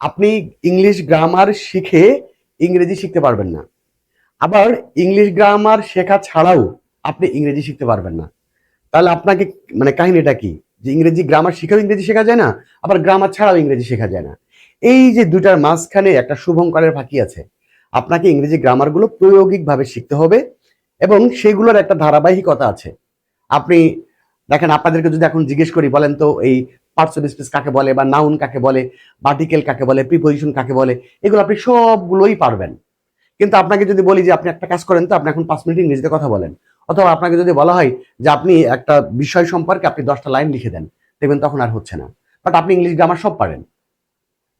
আপনি English grammar শিখে ইংরেজি শিখতে পারবেন না। আবার ইংলিশ গ্রামার শেখা ছাড়াও আপনি ইংরেজি শিখতে পারবেন না। তাহলে আপনাকে মানে কাহিনীটা কি? যে ইংরেজি গ্রামার শিখেও ইংরেজি শেখা যায় না, আবার গ্রামার ছাড়াও ইংরেজি শেখা যায় না। এই যে দুটার মাঝখানে একটা শুভঙ্করের ফাঁকি আছে। আপনাকে ইংরেজি গ্রামারগুলো প্রয়োগিকভাবে শিখতে হবে এবং সেগুলোর একটা ধারাবাহিকতা আছে। আপনি দেখেন, আপনাদেরকে যদি এখন জিজ্ঞেস করি, বলেন তো এই পার্টস অফ স্পিচ কাকে বলে বা নাউন কাকে বলে বার্টিকেল কাকে বলে প্রিপোজিশন কাকে বলে, এগুলো আপনি সবগুলোই পারবেন। কিন্তু আপনাকে যদি বলি যে আপনি একটা কাজ করেন তো আপনি এখন পাঁচ মিনিট ইংরেজিতে কথা বলেন। অথবা আপনাকে যদি বলা হয় যে আপনি একটা বিষয় সম্পর্কে আপনি দশটা লাইন লিখে দেন, দেখবেন তখন আর হচ্ছে না। বাট আপনি ইংলিশ গ্রামার সব পারেন।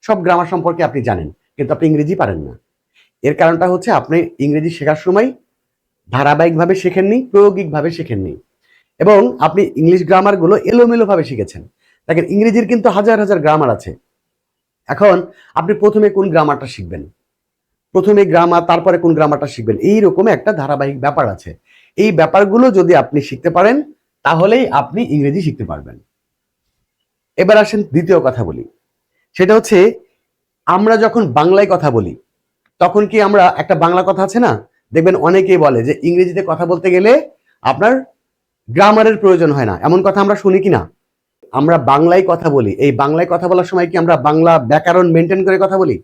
সব গ্রামার সম্পর্কে আপনি জানেন, কিন্তু আপনি ইংরেজি পারেন না। এর কারণটা হচ্ছে আপনি ইংরেজি শেখার সময় ধারাবাহিকভাবে শেখেননি, প্রয়োগিকভাবে শেখেননি। এবং আপনি ইংলিশ গ্রামারগুলো এলোমেলোভাবে শিখেছেন। দেখেন, ইংরেজির কিন্তু হাজার হাজার গ্রামার আছে। এখন আপনি প্রথমে কোন গ্রামারটা শিখবেন? প্রথমে গ্রামার তারপরে কোন গ্রামারটা শিখবেন? এই রকম একটা ধারাবাহিক ব্যাপার আছে। এই ব্যাপারগুলো যদি আপনি শিখতে পারেন, তাহলেই আপনি ইংরেজি শিখতে পারবেন। এবার আসেন দ্বিতীয় কথা বলি। সেটা হচ্ছে, আমরা যখন বাংলায় কথা বলি, তখন কি আমরা একটা বাংলা কথা আছে না? দেখবেন অনেকেই বলে যে, ইংরেজিতে কথা বলতে গেলে আপনার গ্রামারের প্রয়োজন হয় না। এমন কথা আমরা শুনি কি না আমরা বাংলায় কথা বলি এই বাংলায় কথা বলার সময় কি আমরা বাংলা ব্যাকরণ মেনটেন করে কথা বলি?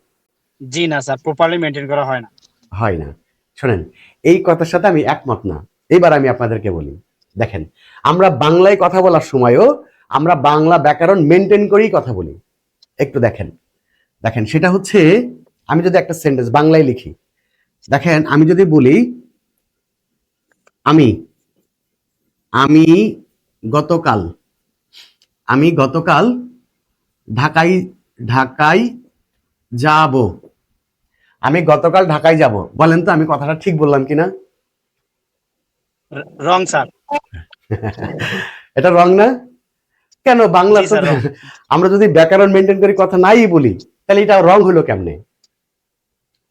জি না স্যার প্রপারলি মেনটেন করা হয় না। হয় না। শোনেন এই কথার সাথে আমি একমত না। এবার আমি আপনাদেরকে বলি দেখেন আমরা বাংলায় কথা বলার সময়ও আমরা বাংলা ব্যাকরণ মেনটেন করেই কথা বলি। একটু দেখেন দেখেন সেটা হচ্ছে আমি যদি একটা সেন্টেন্স বাংলায় লিখি দেখেন আমি যদি বলি আমি আমি গতকাল আমি গতকাল ঢাকায় ঢাকায় যাব। আমি গতকাল ঢাকায় যাব। বলেন তো আমি কথাটা ঠিক বললাম কিনা? Wrong sir. এটা রং না? কেন বাংলা আমরা যদি ব্যাকরণ মেনটেন করে কথা নাই বলি তাহলে এটা রং হলো কেমনে?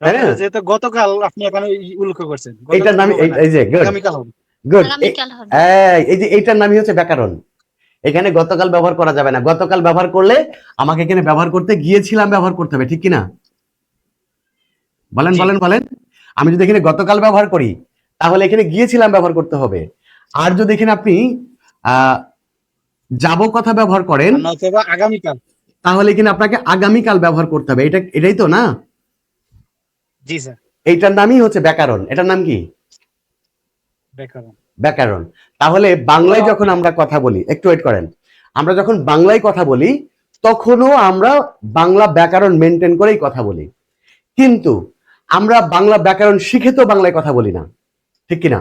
হ্যাঁ। গতকাল আপনি এখানে উল্লেখ করছেন। এইটার নাম এই- যে. আগামীকাল হবে। এই- এই যে এইটার নামই হচ্ছে ব্যাকরণ। এখানে গতকাল ব্যবহার করা যাবে না। গতকাল ব্যবহার করলে আমাকে এখানে ব্যবহার করতে গিয়েছিলাম ব্যবহার করতে হবে ঠিক কি না বলেন বলেন বলেন। আমি যদি এখানে গতকাল ব্যবহার করি তাহলে এখানে গিয়েছিলাম ব্যবহার করতে হবে। আর যদি এখানে আপনি আহ যাব কথা ব্যবহার করেন আগামীকাল। তাহলে এখানে আপনাকে আগামীকাল ব্যবহার করতে হবে। এটা এটাই তো না? জি স্যার। এইটার নামই হচ্ছে ব্যাকরণ। এটার নাম কি? ব্যাকরণ। ব্যাকরণ। তাহলে বাংলায় যখন আমরা কথা বলি একটু ওয়েট করেন। আমরা যখন বাংলায় কথা বলি তখনও আমরা বাংলা ব্যাকরণ মেনটেন করেই কথা বলি। কিন্তু আমরা বাংলা ব্যাকরণ শিখে তো বাংলায় কথা বলি না। ঠিক কি না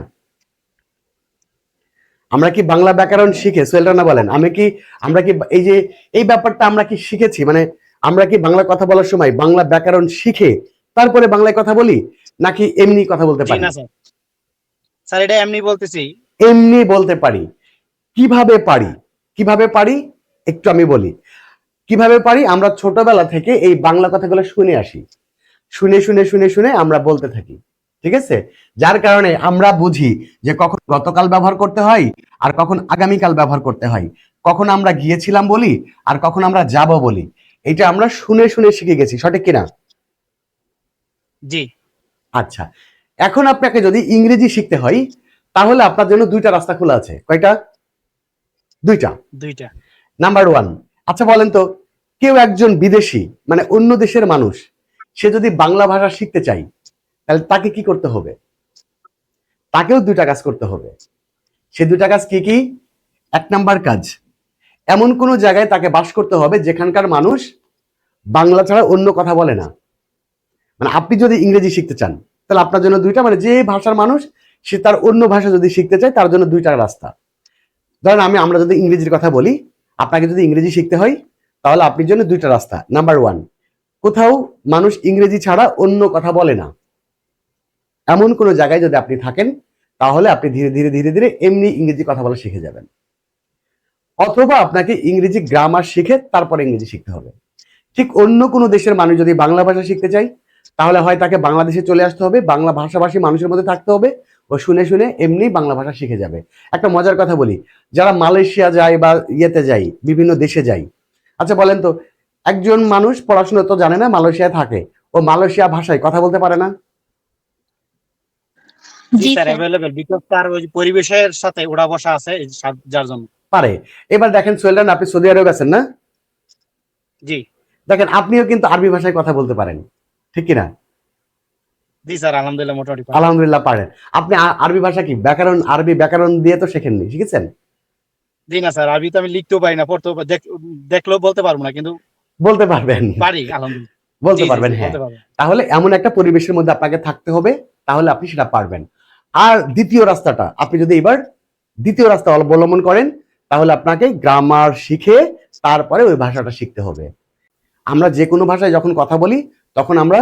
আমরা কি বাংলা ব্যাকরণ শিখে সোহেলরানা বলেন আমি কি আমরা কি এই যে এই ব্যাপারটা আমরা কি শিখেছি? মানে আমরা কি বাংলা কথা বলার সময় বাংলা ব্যাকরণ শিখে তারপরে বাংলায় কথা বলি নাকি এমনি কথা বলতে পারি? না স্যার এটা এমনি বলতেছি। এমনি বলতে পারি। কীভাবে পারি? কীভাবে পারি? একটু আমি বলি। কীভাবে পারি? আমরা ছোটবেলা থেকে এই বাংলা কথাগুলো শুনে আসি। শুনে শুনে শুনে শুনে আমরা বলতে থাকি। ঠিক আছে? যার কারণে আমরা বুঝি যে কখন গতকাল ব্যবহার করতে হয় আর কখন আগামীকাল ব্যবহার করতে হয়। কখন আমরা গিয়েছিলাম বলি আর কখন আমরা যাব বলি। এটা আমরা শুনে শুনে শিখে গেছি। সঠিক কিনা? জি। আচ্ছা। এখন আপনাকে যদি ইংরেজি শিখতে হয় তাহলে আপনার জন্য দুইটা রাস্তা খোলা আছে। কয়টা? দুইটা। দুইটা। নাম্বার ওয়ান আচ্ছা বলেন তো কেউ একজন বিদেশি মানে অন্য দেশের মানুষ সে যদি বাংলা ভাষা শিখতে চাই তাহলে তাকে কি করতে হবে? তাকেও দুইটা কাজ করতে হবে। সে দুইটা কাজ কি কি? এক নাম্বার কাজ এমন কোনো জায়গায় তাকে বাস করতে হবে যেখানকার মানুষ বাংলা ছাড়া অন্য কথা বলে না। মানে আপনি যদি ইংরেজি শিখতে চান তাহলে আপনার জন্য দুইটা মানে যে ভাষার মানুষ, সে তার অন্য ভাষা যদি শিখতে চায়, তার জন্য দুইটা রাস্তা। ধরেন আমি, আমরা যদি ইংরেজির কথা বলি, আপনাকে যদি ইংরেজি শিখতে হয়, তাহলে আপনার জন্য দুইটা রাস্তা। নাম্বার ওয়ান কোথাও মানুষ ইংরেজি ছাড়া অন্য কথা বলে না। এমন কোনো জায়গায় যদি আপনি থাকেন, তাহলে আপনি ধীরে ধীরে ধীরে ধীরে এমনি ইংরেজি কথা বলা শিখে যাবেন। অথবা আপনাকে ইংরেজি গ্রামার শিখে তারপরে ইংরেজি শিখতে হবে। ঠিক অন্য কোনো দেশের মানুষ যদি বাংলা ভাষা শিখতে চায় তাহলে হয় তাকে বাংলাদেশে চলে আসতে হবে বাংলা ভাষাভাষী মানুষের মধ্যে থাকতে হবে ও শুনে শুনে এমনি বাংলা ভাষা শিখে যাবে। একটা মজার কথা বলি যারা মালয়েশিয়া যায় বা ইয়েতে যায় বিভিন্ন দেশে যায় আচ্ছা বলেন তো একজন মানুষ পড়াশোনা তো জানে না মালয়েশিয়ায় থাকে ও মালয়েশিয়া ভাষায় কথা বলতে পারে না? পরিবেশের সাথে ওড়া বসা আছে যার জন্য। পারে। এবার দেখেন আপনি সৌদি আরবে আছেন না? জি। দেখেন আপনিও কিন্তু আরবি ভাষায় কথা বলতে পারেন। ঠিক কিনা? জি স্যার আলহামদুলিল্লাহ মোটামুটি। আলহামদুলিল্লাহ পারেন। আপনি আরবি ভাষা কি? ব্যাকরণ আরবি ব্যাকরণ দিয়ে তো শেখেননি শিখেছেন? জি না স্যার আরবি তো আমি লিখতেও পারি না পড়তেও দেখলেও বলতে পারব না কিন্তু বলতে পারবেন। পারি আলহামদুলিল্লাহ। বলতে পারবেন হ্যাঁ। তাহলে এমন একটা পরিবেশের মধ্যে আপনাকে থাকতে হবে তাহলে আপনি সেটা পারবেন। আর দ্বিতীয় রাস্তাটা আপনি যদি এবার দ্বিতীয় রাস্তা অবলম্বন করেন তাহলে আপনাকে গ্রামার শিখে তারপরে ওই ভাষাটা শিখতে হবে। আমরা যে কোনো ভাষায় যখন কথা বলি তখন আমরা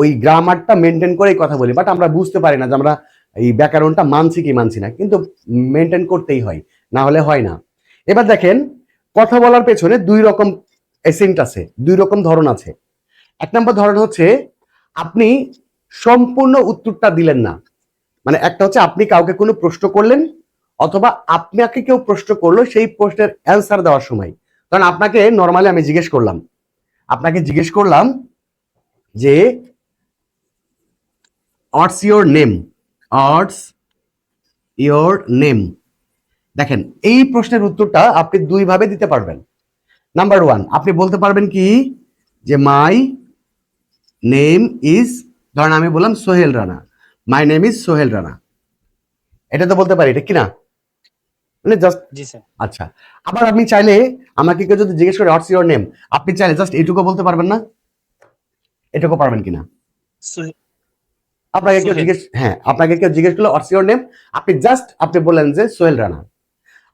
ওই গ্রামারটা মেনটেন করেই কথা বলি বাট আমরা বুঝতে পারি না যে আমরা এই ব্যাকরণটা মানছি কি মানছি না, কিন্তু মেনটেন করতেই হয়, না হলে হয় না। এবার দেখেন, কথা বলার পেছনে দুই রকম এসেন্ট আছে, দুই রকম ধরন আছে। এক নম্বর ধরন হচ্ছে, আপনি সম্পূর্ণ উত্তরটা দিলেন না। মানে একটা হচ্ছে, আপনি কাউকে কোনো প্রশ্ন করলেন, অথবা আপনাকে কেউ প্রশ্ন করল সেই প্রশ্নের অ্যান্সার দেওয়ার সময়। কারণ আপনাকে নর্মালি আমি জিজ্ঞেস করলাম। আপনাকে জিজ্ঞেস করলাম যে what's your name what's your name দেখেন এই প্রশ্নের উত্তরটা আপনি দুইভাবে দিতে পারবেন। নাম্বার ওয়ান আপনি বলতে পারবেন কি? যে মাই নেম ইজ ধরেন আমি বললাম Sohel Rana. My name is Sohel Rana. এটা তো বলতে পারি এটা কি না? মানে জাস্ট জি স্যার। আচ্ছা আবার আপনি চাইলে আমাকে কেউ যদি জিজ্ঞেস করে হোয়াটস ইউর নেম আপনি চাইলে জাস্ট এইটুকু বলতে পারবেন না? এটুকু পারবেন কিনা? আপনাকে কেউ জিজ্ঞেস হ্যাঁ আপনাকে কেউ জিজ্ঞেস করল হোয়াটস ইউর নেম আপনি জাস্ট আপনি বললেন যে সোহেল রানা।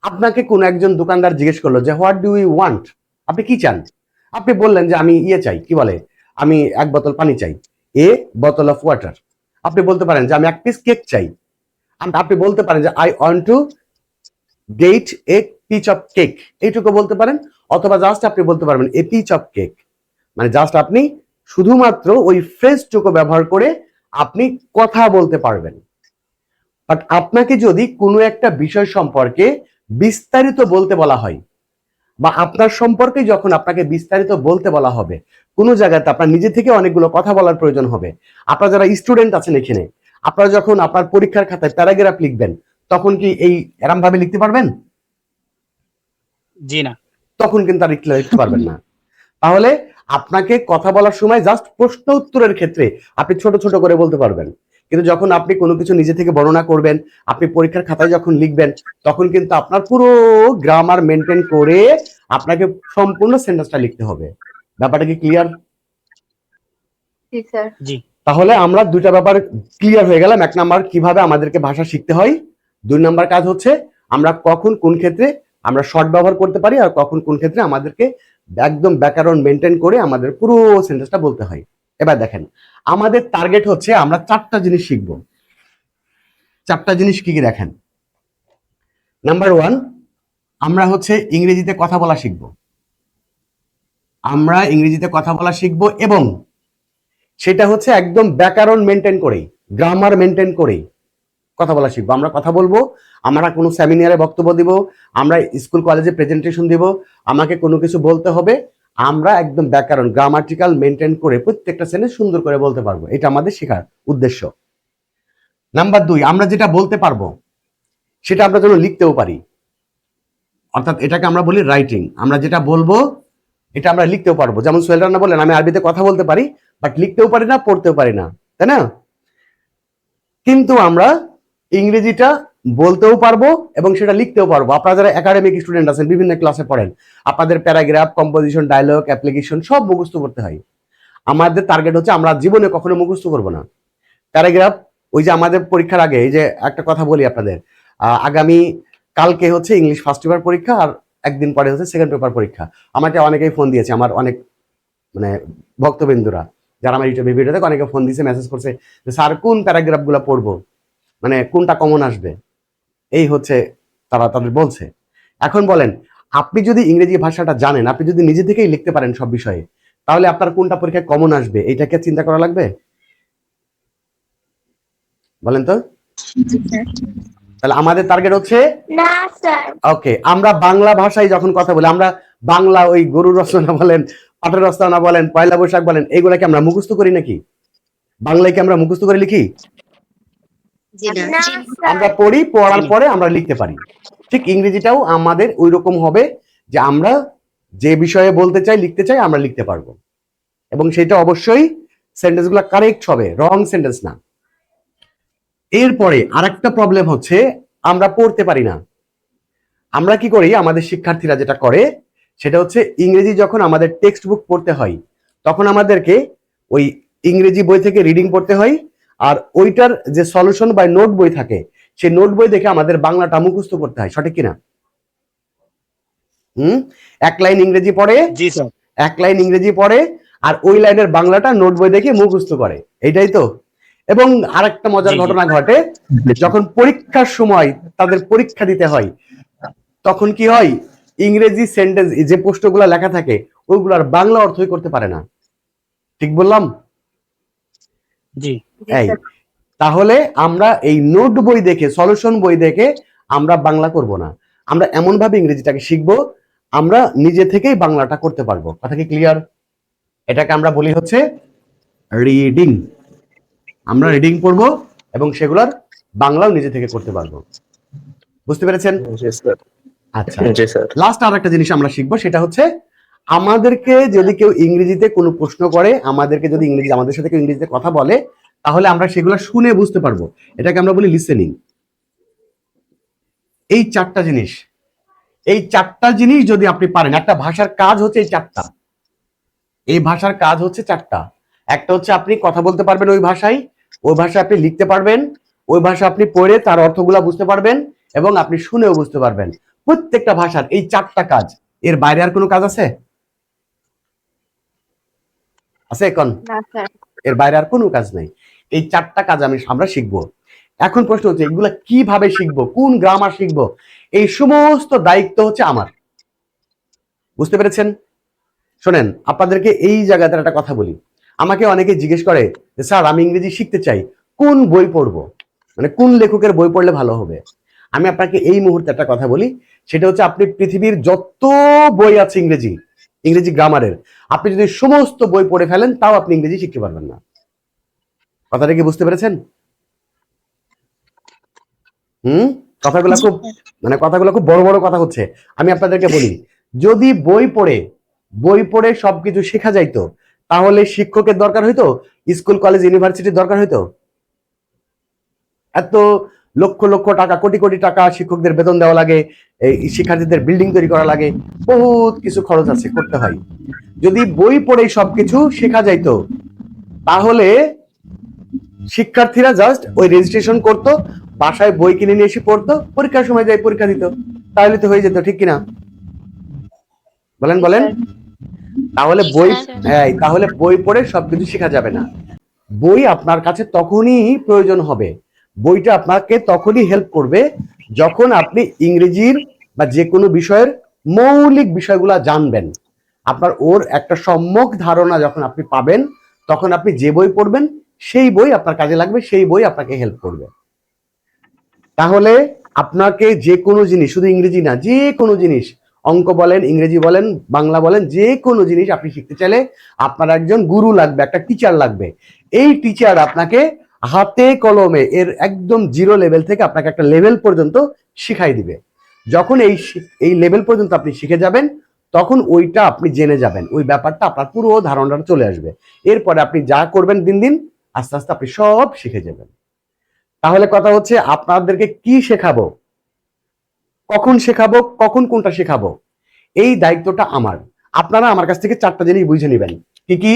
আপনাকে কোন একজন দোকানদার জিজ্ঞেস করল যে হোয়াট ডু ইউ ওয়ান্ট আপনি কি চান? আপনি বললেন যে আমি ইয়ে চাই। কি বলে? আমি এক বোতল পানি চাই। এ বোতল অফ ওয়াটার আপনি বলতে পারেন যে আমি এক পিস কেক চাই। আপনি বলতে পারেন যে I want to get a piece of cake এইটুকু বলতে পারেন? অথবা জাস্ট আপনি বলতে পারবেন এ পিচ অফ কেক মানে জাস্ট আপনি শুধুমাত্র ওই ফ্রেজটুকু ব্যবহার করে আপনি কথা বলতে পারবেন। বাট আপনাকে যদি কোনো একটা বিষয় সম্পর্কে বিস্তারিত বলতে বলা হয় বা আপনার সম্পর্কে যখন আপনাকে বিস্তারিত বলতে বলা হবে কোনো জায়গাতে আপনার নিজে থেকে অনেকগুলো কথা বলার প্রয়োজন হবে। আপনারা যারা স্টুডেন্ট আছেন এখানে আপনারা যখন আপনার পরীক্ষার খাতায় প্যারাগ্রাফ লিখবেন তখন কি এই এরম ভাবে লিখতে পারবেন? জি না। তখন কিন্তু আর লিখতে পারবেন না। তাহলে আপনাকে কথা বলার সময় জাস্ট প্রশ্ন উত্তরের ক্ষেত্রে আপনি ছোট ছোট করে বলতে পারবেন। কিন্তু যখন আপনি কোনো কিছু নিজে থেকে বর্ণনা করবেন আপনি পরীক্ষার খাতায় যখন লিখবেন তখন কিন্তু আপনার পুরো গ্রামার মেনটেন করে আপনাকে সম্পূর্ণ সেন্টেন্সটা লিখতে হবে। ব্যাপারটা কি ক্লিয়ার জি তাহলে আমরা দুইটা ব্যাপার ক্লিয়ার হয়ে গেলাম। এক নাম্বার কীভাবে আমাদেরকে ভাষা শিখতে হয়। দুই নাম্বার কাজ হচ্ছে আমরা কখন কোন ক্ষেত্রে আমরা শর্ট ব্যবহার করতে পারি আর কখন কোন ক্ষেত্রে আমাদেরকে একদম ব্যাকরণ মেনটেন করে আমাদের পুরো সেন্টেন্সটা বলতে হয়। এবার দেখেন, আমাদের টার্গেট হচ্ছে আমরা চারটা জিনিস শিখব। চারটা জিনিস কি কি দেখেন? নাম্বার ওয়ান আমরা হচ্ছে ইংরেজিতে কথা বলা শিখব। আমরা ইংরেজিতে কথা বলা শিখব এবং সেটা হচ্ছে একদম ব্যাকরণ মেনটেন করেই গ্রামার মেনটেন করেই। কথা বলা শিখব। আমরা কথা বলব, আমরা কোনো সেমিনারে বক্তব্য দিব, আমরা স্কুল কলেজে প্রেজেন্টেশন দিব, আমাকে কোনো কিছু বলতে হবে, আমরা একদম ব্যাকরণ গ্রামাটিক্যাল মেনটেন করে প্রত্যেকটা সেন্টেন্স সুন্দর করে বলতে পারব। এটা আমাদের শেখার উদ্দেশ্য। নাম্বার দুই, আমরা যেটা বলতে পারব, সেটা আমরা যেন লিখতেও পারি। অর্থাৎ এটাকে আমরা বলি রাইটিং আমরা যেটা বলব, এটা আমরা লিখতেও পারব। যেমন সোহেল রান্না বললেন, আমি আরবিতে কথা বলতে পারি বাট লিখতেও পারি না, পড়তেও পারি না। তাই না? কিন্তু আমরা ইংরেজিটা বলতেও পারব এবং সেটা লিখতেও পারব। আপনারা যারা একাডেমিক স্টুডেন্ট আছেন, বিভিন্ন ক্লাসে পড়েন, আপনাদের প্যারাগ্রাফ কম্পোজিশন ডায়লগ অ্যাপ্লিকেশন সব মুখস্থ করতে হয়। আমাদের টার্গেট হচ্ছে আমরা জীবনে কখনো মুখস্থ করব না। প্যারাগ্রাফ ওই যে আমাদের পরীক্ষার আগে, এই যে একটা কথা বলি আপনাদের আগামী কালকে হচ্ছে ইংলিশ ফার্স্ট পেপার পরীক্ষা আর একদিন পরে হচ্ছে সেকেন্ড পেপার পরীক্ষা। আমাকে অনেকেই ফোন দিয়েছে, আমার অনেক মানে ভক্তবিন্দুরা, যারা আমার ইউটিউবে ভিডিও দেখে অনেকে ফোন দিয়েছে মেসেজ করছে যে, স্যার, কোন প্যারাগ্রাফগুলো পড়ব? মানে কোনটা কমন আসবে? এই হচ্ছে তারা তাদের বলছে। এখন বলেন আপনি যদি ইংরেজি ভাষাটা জানেন আপনি যদি নিজে থেকেই লিখতে পারেন সব বিষয়ে তাহলে আপনার কোনটা পরীক্ষায় কমন আসবে? এইটাকে চিন্তা করা লাগবে? বলেন তো। তাহলে আমাদের টার্গেট হচ্ছে? ওকে আমরা বাংলা ভাষায় যখন কথা বলি আমরা বাংলা ওই গরু রচনা বলেন পাটের রস্তানা বলেন পয়লা বৈশাখ বলেন এইগুলা কি আমরা মুখস্থ করি নাকি? বাংলায় কি আমরা মুখস্থ করে লিখি? আমরা পড়ি পড়ার পরে আমরা লিখতে পারি। ঠিক ইংরেজিটাও আমাদের ওই রকম হবে যে আমরা যে বিষয়ে বলতে চাই লিখতে চাই আমরা লিখতে পারব। এবং সেটা অবশ্যই সেন্টেন্সগুলা কারেক্ট হবে রং সেন্টেন্স না। এরপরে আরেকটা প্রবলেম হচ্ছে আমরা পড়তে পারি না। আমরা কি করি আমাদের শিক্ষার্থীরা যেটা করে সেটা হচ্ছে ইংরেজি যখন আমাদের টেক্সট বুক পড়তে হয় তখন আমাদেরকে ওই ইংরেজি বই থেকে রিডিং পড়তে হয় আর ওইটার যে সলিউশন বা নোট বই থাকে সেই নোট বই দেখে আমাদের বাংলাটা মুখস্থ করতে হয় সঠিক কিনা? হুম? এক লাইন ইংরেজি পড়ে জি স্যার। এক লাইন ইংরেজি পড়ে আর ওই লাইনের বাংলাটা নোট বই দেখে মুখস্থ করে এইটাই তো। এবং আরেকটা মজার। ঘটনা ঘটে যখন পরীক্ষার সময় তাদের পরীক্ষা দিতে হয় তখন কি হয়? ইংরেজি সেন্টেন্স যে প্রশ্নগুলো লেখা থাকে ওইগুলার বাংলা অর্থই করতে পারে না। ঠিক বললাম? জি। এই তাহলে আমরা এই নোট বই দেখে সলিউশন বই দেখে আমরা বাংলা করব না। আমরা এমন ভাবে ইংরেজিটাকে শিখব আমরা নিজে থেকেই বাংলাটা করতে পারব। কথা কি ক্লিয়ার এটাকে আমরা বলি হচ্ছে রিডিং আমরা রিডিং পড়ব এবং সেগুলোর বাংলাও নিজে থেকে করতে পারব। বুঝতে পেরেছেন? আচ্ছা। লাস্ট আর একটা জিনিস আমরা শিখব সেটা হচ্ছে আমাদেরকে যদি কেউ ইংরেজিতে কোনো প্রশ্ন করে, আমাদেরকে যদি ইংরেজি, আমাদের সাথে কেউ ইংরেজিতে কথা বলে, তাহলে আমরা সেগুলো শুনে বুঝতে পারব। এটাকে আমরা বলি লিসেনিং এই চারটা জিনিস, এই চারটা জিনিস যদি আপনি পারেন, একটা ভাষার কাজ হচ্ছে এই চারটা। এই ভাষার কাজ হচ্ছে চারটা। একটা হচ্ছে আপনি কথা বলতে পারবেন ওই ভাষায় ওই ভাষায় আপনি লিখতে পারবেন, ওই ভাষা আপনি পড়ে তার অর্থগুলা বুঝতে পারবেন এবং আপনি শুনেও বুঝতে পারবেন। প্রত্যেকটা ভাষার এই চারটা কাজ, এর বাইরে আর কোনো কাজ আছে? আছে এখন? এর বাইরে আর কোনো কাজ নাই। এই চারটা কাজ আমি আমরা শিখব। এখন প্রশ্ন হচ্ছে এগুলা কীভাবে শিখব? কোন গ্রামার শিখব? এই সমস্ত দায়িত্ব হচ্ছে আমার। বুঝতে পেরেছেন? শোনেন আপনাদেরকে এই জায়গাতে একটা কথা বলি। আমাকে অনেকে জিজ্ঞেস করে যে স্যার আমি ইংরেজি শিখতে চাই। কোন বই পড়ব? মানে কোন লেখকের বই পড়লে ভালো হবে? আমি আপনাকে এই মুহূর্তে একটা কথা বলি। সেটা হচ্ছে আপনি পৃথিবীর যত বই আছে ইংরেজি ইংরেজি গ্রামারের। আপনি যদি সমস্ত বই পড়ে ফেলেন তাও আপনি ইংরেজি শিখতে পারবেন না। কথাটা কি বুঝতে পেরেছেন? হুম? কথাগুলো খুব মানে কথাগুলো খুব বড় বড় কথা হচ্ছে। আমি আপনাদেরকে বলি যদি বই পড়ে বই পড়ে সবকিছু শেখা যাইতো তাহলে শিক্ষকের দরকার হইতো? স্কুল কলেজ ইউনিভার্সিটির দরকার হইতো? এত লক্ষ লক্ষ টাকা কোটি কোটি টাকা শিক্ষকদের বেতন দেওয়া লাগে। এই শিক্ষার্থীদের বিল্ডিং তৈরি করা লাগে বহুত কিছু খরচ আছে করতে হয়। যদি বই পড়ে সবকিছু শেখা যাইতো তাহলে শিক্ষার্থীরা জাস্ট ওই রেজিস্ট্রেশন করত বাসায় বই কিনে নিয়ে এসে পড়তো পরীক্ষার সময় যাই পরীক্ষা দিত তাহলে তো হয়ে যেত ঠিক কিনা? বলেন বলেন? তাহলে বই হ্যাঁ তাহলে বই পড়ে সবকিছু শেখা যাবে না। বই আপনার কাছে তখনই প্রয়োজন হবে। বইটা আপনাকে তখনই হেল্প করবে যখন আপনি ইংরেজির বা যে কোনো বিষয়ের মৌলিক বিষয়গুলো জানবেন, আপনার ওর একটা সম্যক ধারণা যখন আপনি পাবেন, তখন আপনি যে বই পড়বেন, সেই বই আপনার কাজে লাগবে, সেই বই আপনাকে হেল্প করবে। তাহলে আপনাকে যে কোনো জিনিস, শুধু ইংরেজি না, যে কোনো জিনিস, অঙ্ক বলেন, ইংরেজি বলেন, বাংলা বলেন, যে কোনো জিনিস আপনি শিখতে চাইলে আপনার একজন গুরু লাগবে, একটা টিচার লাগবে। এই টিচার আপনাকে হাতে কলমে এর একদম জিরো লেভেল থেকে আপনাকে একটা লেভেল পর্যন্ত শিখাই দিবে। যখন এই এই লেভেল পর্যন্ত আপনি শিখে যাবেন, তখন ওইটা আপনি জেনে যাবেন। ওই ব্যাপারটা আপনার পুরো ধারণাটা চলে আসবে। এরপরে আপনি যা করবেন দিন দিন, আস্তে আস্তে আপনি সব শিখে যাবেন। তাহলে কথা হচ্ছে আপনাদেরকে কি শেখাবো? কখন শেখাবো? কখন কোনটা শেখাবো? এই দায়িত্বটা আমার। আপনারা আমার কাছ থেকে চারটা জিনিস বুঝে নেবেন। কি কি?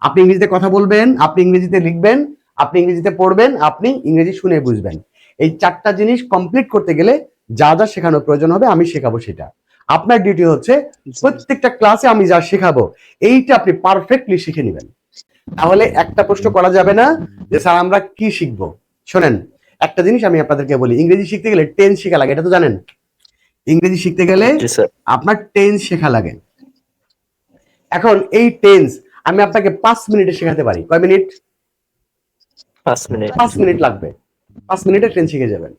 আপনি ইংরেজিতে কথা বলবেন, আপনি ইংরেজিতে লিখবেন আপনি ইংরেজিতে পড়বেন আপনি ইংরেজি শুনে বুঝবেন। এই চারটা জিনিস কমপ্লিট করতে গেলে যা যা শেখানোর প্রয়োজন হবে আমি শেখাবো সেটা। আপনার ডিউটি হচ্ছে প্রত্যেকটা ক্লাসে আমি যা শেখাবো এইটা আপনি পারফেক্টলি শিখে নেবেন। তাহলে একটা প্রশ্ন করা যাবে না যে স্যার আমরা কি শিখব? শোনেন একটা জিনিস আমি আপনাদেরকে বলি ইংরেজি শিখতে গেলে টেন্স শেখা লাগে এটা তো জানেন? ইংরেজি শিখতে গেলে আপনার টেন্স শেখা লাগে। এখন এই টেন্স আমি আপনাকে পাঁচ মিনিটে শেখাতে পারি। কয় মিনিট? পাঁচ মিনিট। পাঁচ মিনিট লাগবে। পাঁচ মিনিটে টেন্স শিখে যাবেন।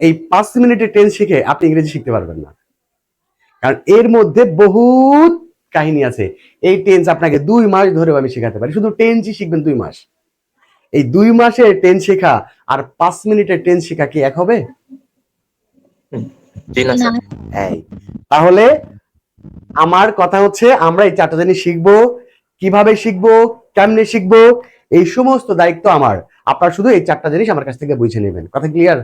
এই পাঁচ মিনিটে টেন্স শিখে আপনি ইংরেজি শিখতে পারবেন না। কারণ এর মধ্যে বহুত কাহিনী আছে। এই টেন্স আপনাকে দুই মাস ধরে আমি শেখাতে পারি। শুধু টেন্সই শিখবেন দুই মাস। এই দুই মাসে টেন্স শেখা আর পাঁচ মিনিটের টেন্স শেখা কি এক হবে? তাহলে আমার কথা হচ্ছে আমরা এই চারটা জিনিস শিখব। কীভাবে শিখব? কেমনে শিখব? এই সমস্ত দায়িত্ব আমার। আপনার শুধু এই চারটা জিনিস আমার কাছ থেকে বুঝে নেবেন। কথা ক্লিয়ার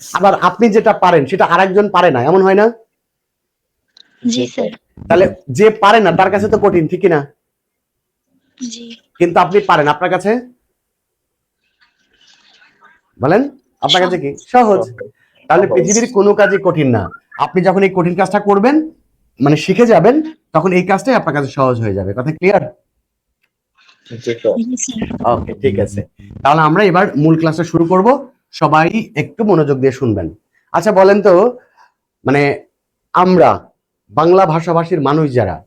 আবার আপনি যেটা পারেন সেটা আরেকজন পারে না এমন হয় না? জি স্যার। তাহলে যে পারে না তার কাছে তো কঠিন ঠিক না জি। কিন্তু আপনি পারেন আপনার কাছে? বলেন আপনার কাছে কি? সহজ। তাহলে পৃথিবীর কোনো কাজই কঠিন না। আপনি যখন এই কঠিন কাজটা করবেন মানে শিখে যাবেন তখন এই কাজটাই আপনার কাছে সহজ হয়ে যাবে। কথা ক্লিয়ার ওকে ঠিক আছে। তাহলে আমরা এবার মূল ক্লাসটা শুরু করব। সবাই একটু মনোযোগ দিয়ে শুনবেন। আচ্ছা বলেন তো মানে আমরা বাংলা ভাষাভাষীর মানুষ যারা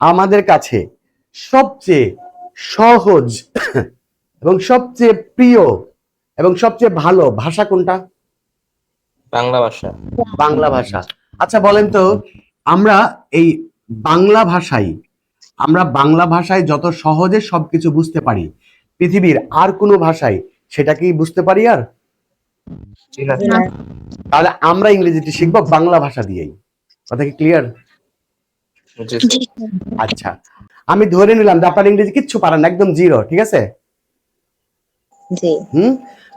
আমাদের কাছে সবচেয়ে সহজ এবং সবচেয়ে প্রিয় এবং সবচেয়ে ভালো ভাষা কোনটা? বাংলা ভাষা। বাংলা ভাষা। আচ্ছা বলেন তো আমরা এই বাংলা ভাষায় আমরা বাংলা ভাষায় যত সহজে সবকিছু বুঝতে পারি পৃথিবীর আর কোনো ভাষায় সেটা কি বুঝতে পারি আর? তাহলে আমরা ইংরেজিটি শিখব বাংলা ভাষা দিয়েই। কথা কি ক্লিয়ার আচ্ছা। আমি ধরে নিলাম যে আপনার ইংরেজি কিচ্ছু পারেন না, একদম জিরো ঠিক আছে? জি। হুম?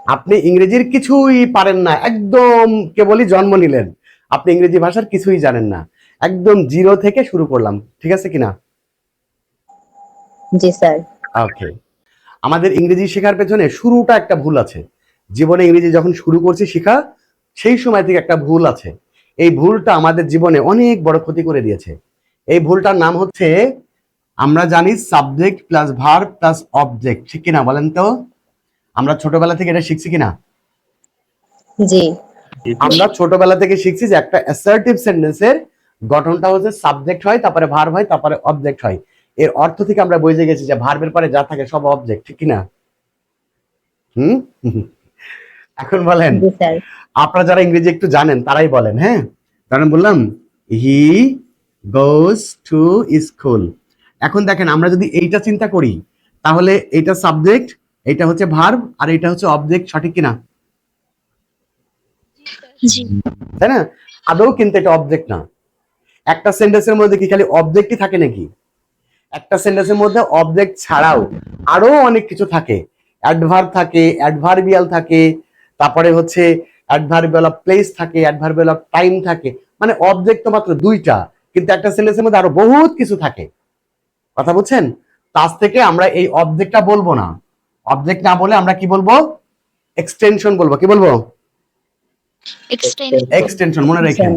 আপনি ইংরেজির কিছুই পারেন না একদম কেবলই জন্ম নিলেন। আপনি ইংরেজি ভাষার কিছুই জানেন না। একদম জিরো থেকে শুরু করলাম ঠিক আছে কিনা? জি স্যার। ওকে আমাদের ইংরেজি শেখার পেছনে শুরুটা একটা ভুল আছে। জীবনে ইংরেজি যখন শুরু করছি শেখা সেই সময় থেকে একটা ভুল আছে। এই ভুলটা আমাদের জীবনে অনেক বড় ক্ষতি করে দিয়েছে। এই ভুলটার নাম হচ্ছে আমরা জানি subject plus verb plus object ঠিক কিনা বলেন তো? আমরা ছোটবেলা থেকে এটা শিখছি কিনা? জি। আমরা ছোটবেলা থেকে শিখছি যে একটা অ্যাসার্টিভ সেন্টেন্সের গঠনটা হচ্ছে সাবজেক্ট হয় তারপরে ভার্ব হয় তারপরে অবজেক্ট হয়। এর অর্থ থেকে আমরা বুঝে গেছি যে ভার্বের পরে যা থাকে সব অবজেক্ট ঠিক কিনা? হুম? এখন বলেন আপনারা যারা ইংরেজি একটু জানেন তারাই বলেন হ্যাঁ? কারণ বললাম হি গোস টু স্কুল এখন দেখেন আমরা যদি এইটা চিন্তা করি তাহলে এইটা সাবজেক্ট এটা হচ্ছে ভার্ব আর এটা হচ্ছে অবজেক্ট সঠিক কিনা? তাই না? আদৌ কিন্তু এটা অবজেক্ট না। একটা সেন্টেন্সের মধ্যে কি খালি অবজেক্টই থাকে নাকি? একটা সেন্টেন্সের মধ্যে অবজেক্ট ছাড়াও আরও অনেক কিছু থাকে। অ্যাডভার্ব থাকে অ্যাডভার্বিয়াল থাকে তারপরে হচ্ছে অ্যাডভার্বিয়াল অফ প্লেস থাকে অ্যাডভার্বিয়াল অফ টাইম থাকে মানে অবজেক্ট তো মাত্র দুইটা কিন্তু একটা সেন্টেন্সের মধ্যে আরও বহুত কিছু থাকে। কথা বুঝছেন? তার থেকে আমরা এই অবজেক্টটা বলব না। অবজেক্ট না বলে আমরা কি বলব? এক্সটেনশন বলব। কি বলব? এক্সটেনশন মনে রাখেন।